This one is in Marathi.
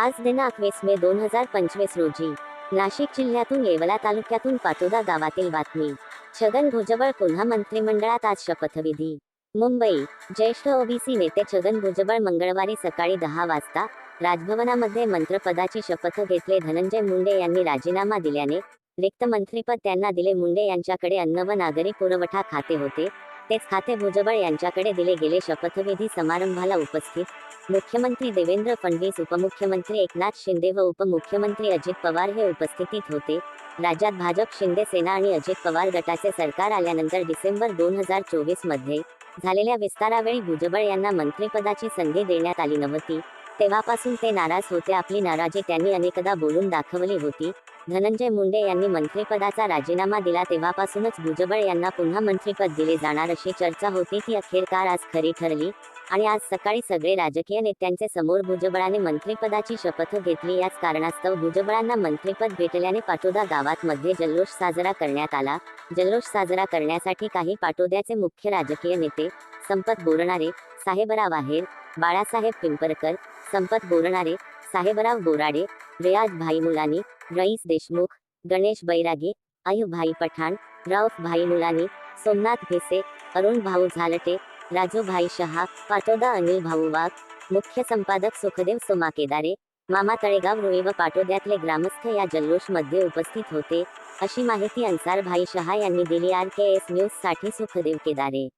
आज दिनांक वीस मे दोन हजार पंचवीस रोजी. नाशिक जिल्ह्यातून येवला तालुक्यातून पाटोदा गावातील बातमी. छगन भुजबळ पुन्हा मंत्रिमंडळात आज शपथविधी. मुंबई ज्येष्ठ ओबीसी नेते छगन भुजबळ मंगळवारी सकाळी दहा वाजता राजभवनामध्ये मंत्रपदाची शपथ घेतले धनंजय मुंडे यांनी राजीनामा दिल्याने रिक्त मंत्रीपद त्यांना दिले. मुंडे यांच्याकडे अन्न व नागरी पुरवठा खाते होते. तेच खाते भुजबळ यांच्याकडे दिले गेले शपथविधी समारंभाला उपस्थित मुख्यमंत्री देवेंद्र फडणवीस उपमुख्यमंत्री एकनाथ शिंदे व उपमुख्यमंत्री अजित पवार हे उपस्थितीत होते. राज्यात भाजप शिंदे सेना आणि अजित पवार गटाचे सरकार आल्यानंतर डिसेंबर दोन हजार चोवीसमध्ये झालेल्या विस्तारावेळी भुजबळ यांना मंत्रिपदाची संधी देण्यात आली नव्हती. तेव्हापासून ते नाराज होते. आपली नाराजी त्यांनी अनेकदा बोलून दाखवली होती. धनंजय मुंडे यांनी मंत्रिपदाचा राजीनामा दिला. तेव्हापासूनच भुजबळ यांना पुन्हा मंत्रिपद दिले जाणार अशी चर्चा होती. ती अखेरकार आज खरी ठरली. आणि आज सकाळी सगळे राजकीय नेत्यांचे समोर भुजबळाने मंत्रिपदाची शपथ घेतली. याच कारणास्तव भुजबळांना मंत्रिपद भेटल्याने पाटोदा गावात मध्ये जल्लोष साजरा करण्यात आला. जल्लोष साजरा करण्यासाठी काही पाटोद्याचे मुख्य राजकीय नेते संपत बोरणारे साहेबराव आहेर बाळासाहेब पिंपरकर, संपत बोरणारे, साहेबराव बोराडे रियाज भाई मुलानी, रईस देशमुख, गणेश बैरागी भाई पठाण रौफ भाई मुलानी, सोमनाथ भिसे अरुण भाऊ झालटे राजू भाई शहा, पाटोदा अनिल भाऊ वाघ मुख्य संपादक सुखदेव सोमा केदारे मामा तळेगाव रुई व पाटोद्यातले ग्रामस्थ या जल्लोष मध्ये उपस्थित होते. अशी माहिती अन्सार भाई शहा यांनी दिली. आर के एस न्यूज़ साठी सुखदेव केदारे.